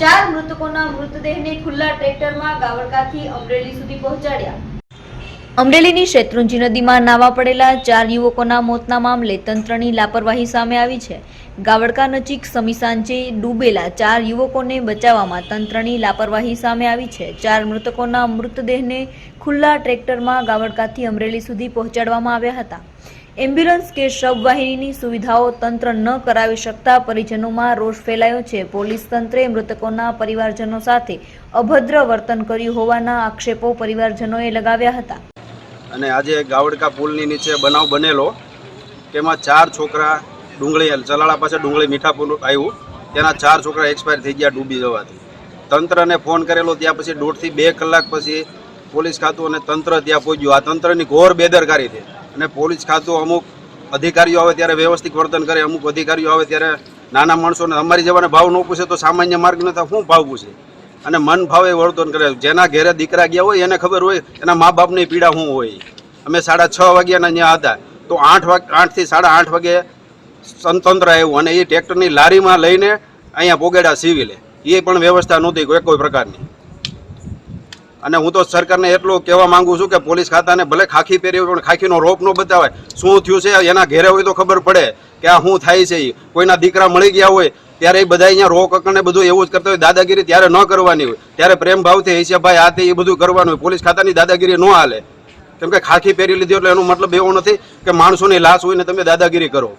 ચાર મૃતકોના મૃતદેહને ખુલ્લા ટ્રેક્ટરમાં ગાવડકાથી અમરેલી સુધી પહોંચાડ્યા. અમરેલીની શેત્રુંજી નદીમાં નાવા પડેલા ચાર યુવકોના મોતના મામલે તંત્રની લાપરવાહી સામે આવી છે. ગાવડકા નજીક સમી ડૂબેલા ચાર યુવકોને બચાવવામાં તંત્રની લાપરવાહી સામે આવી છે. ચાર મૃતકોના મૃતદેહને ખુલ્લા ટ્રેક્ટરમાં ગાવડકાથી અમરેલી સુધી પહોંચાડવામાં આવ્યા હતા. એમ્બ્યુલન્સ કે શબવાહિનીની સુવિધાઓ તંત્ર ન કરાવી શકતા પરિજનોમાં રોષ ફેલાયો છે. પોલીસ તંત્રે મૃતકોના પરિવારજનો સાથે અભદ્ર વર્તન કર્યું હોવાના આક્ષેપો પરિવારજનોએ લગાવ્યા હતા. અને આજે ગાવડકા પુલની નીચે બનાવ બનેલો. તેમાં ચાર છોકરા ડુંગળી, ચલાળા પાસે ડુંગળી મીઠા પુલ આવ્યું. તેના ચાર છોકરા એક્સપાયર થઈ ગયા ડૂબી જવાથી. તંત્રને ફોન કરેલો, ત્યાં પછી દોઢથી બે કલાક પછી પોલીસ ખાતું અને તંત્ર ત્યાં પહોંચ્યું. આ તંત્રની ઘોર બેદરકારી છે. અને પોલીસ ખાતું અમુક અધિકારીઓ આવે ત્યારે વ્યવસ્થિત વર્તન કરે, અમુક અધિકારીઓ આવે ત્યારે નાના માણસોને અમારી જવાને ભાવ ન પૂછે તો સામાન્ય માર્ગને તો શું ભાવ પૂછે? અને મન ભાવે વર્તન કરે. જેના ઘેરે દીકરા ગયા હોય, એને ખબર હોય, એના મા બાપની પીડા શું હોય? અમે સાડા છ વાગ્યાના ત્યાં હતા. તો આઠ વાગ, આઠથી સાડા આઠ વાગે સંતંત્ર આવ્યું અને એ ટ્રેક્ટરની લારીમાં લઈને અહીંયા પોગેડા સિવિલે. એ પણ વ્યવસ્થા નહોતી કોઈ કોઈ પ્રકારની. અને હું તો સરકારને એટલું કહેવા માંગુ છું કે પોલીસ ખાતાને ભલે ખાખી પહેરી પણ ખાખીનો રોપ ન બતાવે શું થયું છે? એના ઘેરે હોય તો ખબર પડે કે આ શું થાય છે. કોઈના દીકરા મળી ગયા હોય ત્યારે એ બધા અહીંયા રોક અકડને બધું એવું જ કરતા હોય. દાદાગીરી ત્યારે ન કરવાની હોય. ત્યારે પ્રેમ ભાવથી હૈસે ભાઈ આ તે એ બધું કરવાનું હોય. પોલીસ ખાતાની દાદાગીરી ન હાલે. કેમ કે ખાખી પહેરી લીધી એટલે એનો મતલબ એવો નથી કે માણસોની લાશ હોય ને તમે દાદાગીરી કરો.